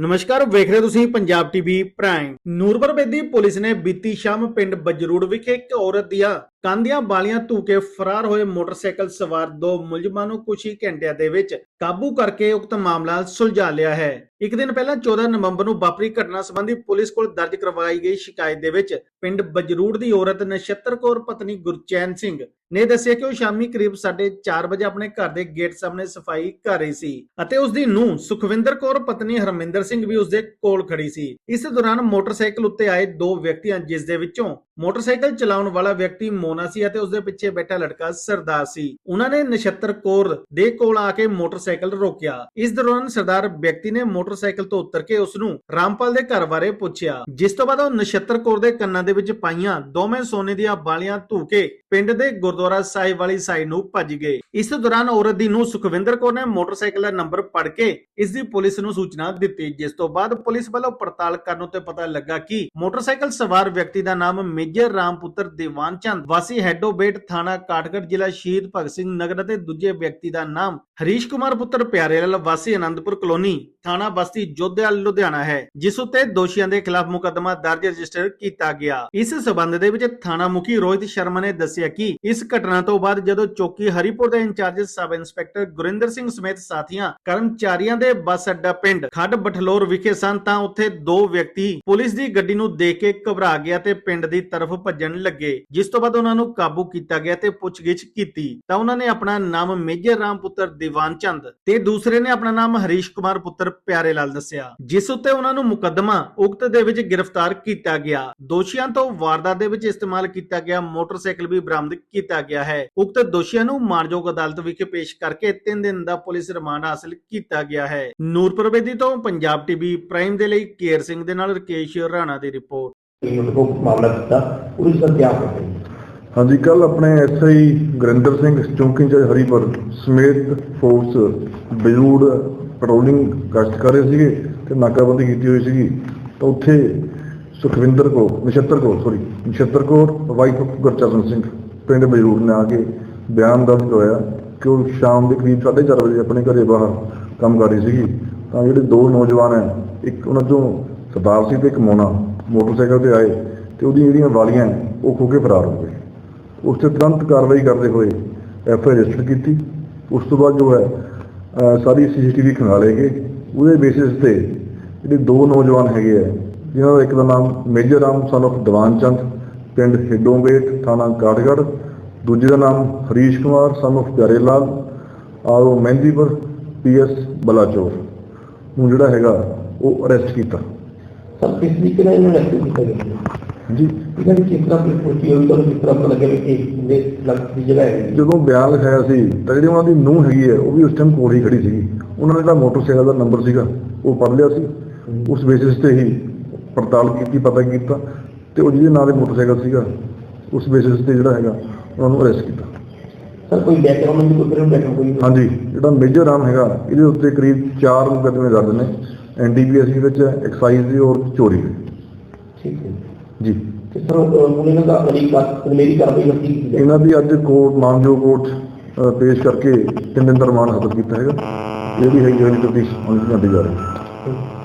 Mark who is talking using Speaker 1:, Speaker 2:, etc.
Speaker 1: ਨਮਸਕਾਰ, ਵੇਖ ਰਹੇ ਹੋ ਤੁਸੀਂ Punjab TV prime. Nurpur Bedi police ਨੇ ਬੀਤੀ ਸ਼ਾਮ ਪਿੰਡ ਬਜਰੂੜ ਵਿਖੇ ਇੱਕ ਔਰਤ ਦੀਆਂ ਕਾਂਦੀਆਂ ਬਾਲੀਆਂ ਧੂ ਕੇ ਫਰਾਰ ਹੋਏ ਮੋਟਰਸਾਈਕਲ ਸਵਾਰ ਦੋ ਮੁਲਜ਼ਮਾਂ ਨੂੰ ਕੁਝ ਹੀ ਘੰਟਿਆਂ ਦੇ ਵਿੱਚ ਕਾਬੂ ਕਰਕੇ ਉਕਤ ਮਾਮਲਾ ਸੁਲਝਾ ਲਿਆ ਹੈ। ਇੱਕ ਦਿਨ ਪਹਿਲਾਂ 14 ਨਵੰਬਰ ਨੂੰ ਵਾਪਰੀ ਘਟਨਾ ਸੰਬੰਧੀ ਪੁਲਿਸ ਕੋਲ ਦਰਜ ਕਰਵਾਈ ਗਈ ਸ਼ਿਕਾਇਤ ਦੇ ਵਿੱਚ ਪਿੰਡ ਬਜਰੂੜ ਦੀ ਔਰਤ ਨਛੱਤਰ ਕੌਰ, ਪਤਨੀ ਗੁਰਚੈਨ ਸਿੰਘ ਨੇ ਦੱਸਿਆ ਕਿ ਉਹ ਸ਼ਾਮੀ ਕਰੀਬ 4:30 ਵਜੇ ਆਪਣੇ ਘਰ ਦੇ ਗੇਟ ਸਾਹਮਣੇ ਸਫ਼ਾਈ ਕਰ ਰਹੀ ਸੀ ਅਤੇ ਉਸ ਦੀ ਨੂੰਹ ਸੁਖਵਿੰਦਰ ਕੌਰ, ਪਤਨੀ ਹਰਮਿੰਦਰ ਸਿੰਘ ਵੀ ਉਸ ਦੇ ਕੋਲ ਖੜੀ ਸੀ। ਇਸ ਦੌਰਾਨ ਮੋਟਰਸਾਈਕਲ ਉੱਤੇ ਆਏ ਦੋ ਵਿਅਕਤੀਆਂ ਜਿਸ ਦੇ ਵਿੱਚੋਂ ਮੋਟਰਸਾਈਕਲ ਚਲਾਉਣ ਵਾਲਾ ਵਿਅਕਤੀ ਮੋਨਾ ਸੀ ਅਤੇ ਉਸ ਦੇ ਪਿੱਛੇ ਬੈਠਾ ਲੜਕਾ ਸਰਦਾਰ ਸੀ। ਉਹਨਾਂ ਨੇ ਨਛੱਤਰ ਕੌਰ ਦੇ ਕੋਲ ਆ ਕੇ ਮੋਟਰਸਾਈਕਲ ਰੋਕਿਆ। ਇਸ ਦੌਰਾਨ ਸਰਦਾਰ ਵਿਅਕਤੀ ਨੇ ਮੋਟਰਸਾਈਕਲ ਤੋਂ ਉਤਰ ਕੇ ਉਸ ਨੂੰ ਰਾਮਪਾਲ ਦੇ ਘਰ ਬਾਰੇ ਪੁੱਛਿਆ। ਜਿਸ ਤੋਂ ਬਾਅਦ ਉਹ ਨਛੱਤਰ ਕੌਰ ਦੇ ਕੰਨਾਂ ਦੇ ਵਿੱਚ ਪਾਈਆਂ ਦੋਵੇਂ ਸੋਨੇ ਦੀਆਂ ਬਾਲੀਆਂ ਧੂ ਕੇ ਪਿੰਡ ਦੇ ਗੁਰਦੁਆਰਾ ਸਾਹਿਬ ਵਾਲੀ ਸਾਈਡ ਨੂੰ ਭੱਜ ਗਏ। ਇਸ ਦੌਰਾਨ ਔਰਤ ਦੀ ਨੂੰ ਸੁਖਵਿੰਦਰ ਕੌਰ ਨੇ ਮੋਟਰਸਾਈਕਲ ਦਾ ਨੰਬਰ ਪੜ ਕੇ ਇਸ ਦੀ ਪੁਲਿਸ ਨੂੰ ਸੂਚਨਾ ਦਿੱਤੀ, ਜਿਸ ਤੋਂ ਬਾਅਦ ਪੁਲਿਸ ਵੱਲੋਂ ਪੜਤਾਲ ਕਰਨ ਉੱਤੇ ਪਤਾ ਲੱਗਾ ਕਿ ਮੋਟਰਸਾਈਕਲ ਸਵਾਰ ਵਿਅਕਤੀ ਦਾ ਨਾਮ ਮੇਜਰ ਰਾਮ ਪੁੱਤਰ ਦੀਵਾਨ ਚੰਦ ਵਾਸੀ ਹੈਡੋਬੇਟ ਥਾਣਾ ਕਾਠਗੜ੍ਹ ਜ਼ਿਲ੍ਹਾ ਸ਼ਹੀਦ ਭਗਤ ਸਿੰਘ ਨਗਰ ਅਤੇ ਦੂਜੇ ਵਿਅਕਤੀ ਦਾ ਨਾਮ ਹਰੀਸ਼ ਕੁਮਾਰ ਪੁੱਤਰ ਪਿਆਰੇ ਵਾਸੀ ਆਨੰਦਪੁਰ ਕਲੋਨੀ, ਥਾਣਾ ਬਸਤੀ ਜੋਧੇਵਾਲ ਲੁਧਿਆਣਾ ਹੈ, ਜਿਸ ਉੱਤੇ ਦੋਸ਼ੀਆਂ ਦੇ ਖਿਲਾਫ ਮੁਕੱਦਮਾ ਦਰਜ ਰਜਿਸਟਰ ਕੀਤਾ ਗਿਆ। ਇਸ ਸਬੰਧ ਦੇ ਵਿੱਚ ਥਾਣਾ ਮੁਖੀ ਰੋਹਿਤ ਸ਼ਰਮਾ ਨੇ ਦੱਸਿਆ ਕਿ ਇਸ ਘਟਨਾ ਤੋਂ ਬਾਅਦ ਜਦੋਂ ਚੌਕੀ ਹਰੀਪੁਰ ਦੇ in charge sub inspector Gurinder Singh ਸਮੇਤ ਸਾਥੀਆਂ, ਕਰਮਚਾਰੀਆਂ ਦੇ ਬੱਸ ਅੱਡਾ ਪਿੰਡ ਖੱਡ ਬਠਲੋਰ ਵਿਖੇ ਸਨ, ਤਾਂ ਉੱਥੇ ਦੋ ਵਿਅਕਤੀ ਪੁਲਿਸ ਦੀ ਗੱਡੀ ਨੂੰ ਦੇਖ ਕੇ ਘਬਰਾ ਗਿਆ ਤੇ ਪਿੰਡ ਦੀ ਤਰਫ ਭੱਜਣ ਲੱਗੇ, ਜਿਸ ਤੋਂ ਬਾਅਦ ਉਹਨਾਂ ਨੂੰ ਕਾਬੂ ਕੀਤਾ ਗਿਆ ਤੇ ਪੁੱਛਗਿੱਛ ਕੀਤੀ। ਤਾਂ ਉਹਨਾਂ ਨੇ ਆਪਣਾ ਨਾਮ ਮੇਜਰ ਰਾਮ ਪੁੱਤਰ ਦੀਵਾਨ ਚੰਦ ਤੇ ਦੂਸਰੇ ਨੇ ਆਪਣਾ ਨਾਮ ਹਰੀਸ਼ ਕੁਮਾਰ ਪੁੱਤਰ ਪਿਆਰੇ ਲਾਲ ਦੱਸਿਆ, ਜਿਸ ਉੱਤੇ ਉਹਨਾਂ ਨੂੰ ਮੁਕੱਦਮਾ ਉਕਤ ਦੇ ਵਿੱਚ ਗ੍ਰਿਫਤਾਰ ਕੀਤਾ ਗਿਆ। ਦੋਸ਼ੀਆਂ ਤੋਂ ਵਾਰਦਾਤ ਦੇ ਵਿੱਚ ਇਸਤੇਮਾਲ ਕੀਤਾ ਗਿਆ ਮੋਟਰਸਾਈਕਲ ਵੀ ਬਰਾਮਦ ਕੀਤਾ ਗਿਆ ਹੈ। ਉਕਤ ਦੋਸ਼ੀਆਂ ਨੂੰ ਮਾਨਯੋਗ ਅਦਾਲਤ ਵਿਖੇ ਪੇਸ਼ ਕਰਕੇ 3 ਦਿਨ ਦਾ ਪੁਲਿਸ ਰਿਮਾਂਡ ਹਾਸਲ ਕੀਤਾ ਗਿਆ ਹੈ। ਨੂਰਪੁਰ ਬੇਦੀ ਤੋਂ ਪੰਜਾਬ ਟੀਵੀ ਪ੍ਰਾਈਮ ਦੇ ਲਈ ਕੇਰ ਸਿੰਘ ਦੇ ਨਾਲ ਰਕੇਸ਼ ਰਾਣਾ ਦੀ ਰਿਪੋਰਟ।
Speaker 2: ਇਹਨਾਂ ਮਾਮਲਾ ਦਿੱਤਾ ਉਹਦੀ ਸਰ ਕੀ ਹੋਇਆ
Speaker 3: ਹਾਂਜੀ ਕੱਲ ਆਪਣੇ ਐਸਆਈ ਗੁਰਿੰਦਰ ਸਿੰਘ ਚੌਂਕੀ ਇੰਚਾਰਜ ਹਰੀਪੁਰ ਸਮੇਤ ਫੋਰਸ ਬਜੂੜ ਪੈਟਰੋਲਿੰਗ ਗਸ਼ਤ ਕਰ ਰਹੇ ਸੀਗੇ ਤੇ ਨਾਕਾਬੰਦੀ ਕੀਤੀ ਹੋਈ ਸੀਗੀ। ਤਾਂ ਉੱਥੇ ਸੁਖਵਿੰਦਰ ਕੋ ਨਛੱਤਰ ਕੋ ਸੌਰੀ ਨਛੱਤਰ ਕੋ ਵਾਈਫ ਗੁਰਚਰਨ ਸਿੰਘ, ਪਿੰਡ ਬਜੂੜ ਨੇ ਆ ਕੇ ਬਿਆਨ ਦਰਜ ਹੋਇਆ ਕਿ ਉਹ ਸ਼ਾਮ ਦੇ ਕਰੀਬ 4:30 ਵਜੇ ਆਪਣੇ ਘਰੇ ਬਾਹਰ ਕੰਮ ਕਰ ਰਹੀ ਸੀਗੀ। ਤਾਂ ਜਿਹੜੇ ਦੋ ਨੌਜਵਾਨ ਹੈ, ਇੱਕ ਉਹਨਾਂ ਚੋਂ ਸਰਦਾਰ ਸੀ ਤੇ ਇੱਕ ਮੋਨਾ, ਮੋਟਰਸਾਈਕਲ ਤੇ ਆਏ ਤੇ ਉਹਦੀਆਂ ਜਿਹੜੀਆਂ ਵਾਲੀਆਂ ਉਹ ਖੋ ਕੇ ਫਰਾਰ ਹੋ ਗਏ। ਉਸ ਤੇ ਤੁਰੰਤ ਕਾਰਵਾਈ ਕਰਦੇ ਹੋਏ ਐਫ ਆਈ ਰਜਿਸਟਰ ਕੀਤੀ। ਉਸ ਤੋਂ ਬਾਅਦ ਜੋ ਹੈ ਸਾਰੀ ਸੀਸੀਟੀਵੀ ਖੰਗਾਲੇ ਗਏ। ਉਹਦੇ ਬੇਸਿਸ ਤੇ ਜਿਹੜੇ ਦੋ ਨੌਜਵਾਨ ਹੈਗੇ ਆ, ਜਿਨ੍ਹਾਂ ਦਾ ਇੱਕ ਦਾ ਨਾਮ major Ram, son of Diwan Chand, ਪਿੰਡ ਹਿੱਡੋਂਗੇਟ ਥਾਣਾ ਕਾਠਗੜ੍ਹ। ਦੂਜੇ ਦਾ ਨਾਮ Harish Kumar, son of Pyare Lal. RO Mahindipur PS Balachaur. ਨੂੰ ਜਿਹੜਾ ਹੈਗਾ, ਉਹ ਅਰੈਸਟ ਕੀਤਾ।
Speaker 2: ਸਰ, ਕਿਸ ਤਰੀਕੇ ਨਾਲ ਇਹਨਾਂ ਨੇ ਕੀਤਾ ਗਿਆ?
Speaker 3: ਜਦੋਂ ਬਿਆਨ ਲਿਖਾਇਆ ਸੀ ਤਾਂ ਜਿਹੜੀ ਉਹਨਾਂ ਦੀ ਨੂੰਹ ਹੈਗੀ ਹੈ ਉਹ ਵੀ ਉਸ ਟਾਈਮ ਕੋਲ ਹੀ ਖੜੀ ਸੀਗੀ। ਉਹਨਾਂ ਨੇ ਜਿਹੜਾ ਮੋਟਰਸਾਈਕਲ ਦਾ ਨੰਬਰ ਸੀਗਾ ਉਹ ਪੜ ਲਿਆ ਸੀ। ਉਸ ਬੇਸਿਸ ਤੇ ਹੀ ਪੜਤਾਲ ਕੀਤੀ ਪਤਾ ਕੀਤਾ ਤੇ ਉਹ ਜਿਹਦੇ ਨਾਂ ਦੇ ਮੋਟਰਸਾਈਕਲ ਸੀਗਾ ਉਸ ਬੇਸਿਸ ਤੇ ਜਿਹੜਾ ਹੈਗਾ ਉਹਨਾਂ ਨੂੰ ਅਰੈਸਟ ਕੀਤਾ।
Speaker 2: ਸਰ ਕੋਈ ਬੈਕਗ੍ਰਾਉਂਡ ਦੀ ਕੋਈ ਬੈਕਗ੍ਰਾਉਂਡ ਕੋਈ
Speaker 3: ਹਾਂਜੀ ਜਿਹੜਾ ਮੇਜਰ ਰਾਮ ਹੈਗਾ ਇਹਦੇ ਉੱਤੇ ਕਰੀਬ 4 ਮੁਕੱਦਮੇ ਦਰਜ ਨੇ। ਐਨਡੀਪੀਐਸ ਵਿੱਚ ਐਕਸਾਈਜ਼ ਦੀ ਔਰ ਚੋਰੀ ਦੇ।
Speaker 2: ਠੀਕ ਹੈ।
Speaker 3: ਜੀ।
Speaker 2: ਤੇ ਸਰ ਹੁਣ ਇਹਨਾਂ ਦਾ ਅਗਲੀ ਕਾਸ ਮੇਰੀ ਕਾਰਵਾਈ ਕਰਤੀ ਕੀਤੀ ਜਾਏ
Speaker 3: ਇਹਨਾਂ ਦੀ ਅੱਜ ਕੋਰਟ ਮਾਨਜੋ ਕੋਰਟ ਪੇਸ਼ ਕਰਕੇ ਤਿੰਨ ਦਿਨ ਦਾ ਰਿਮਾਂਡ ਹਾਸਲ ਕੀਤਾ ਹੈਗਾ। ਜਿਹੜੀ ਹੈਗੀ ਹੈ ਜਿਹੜੀ ਤਫਤੀਸ਼ ਹੁਣ ਜਾਂਦੀ ਜਾ ਰਹੀ ਹੈ।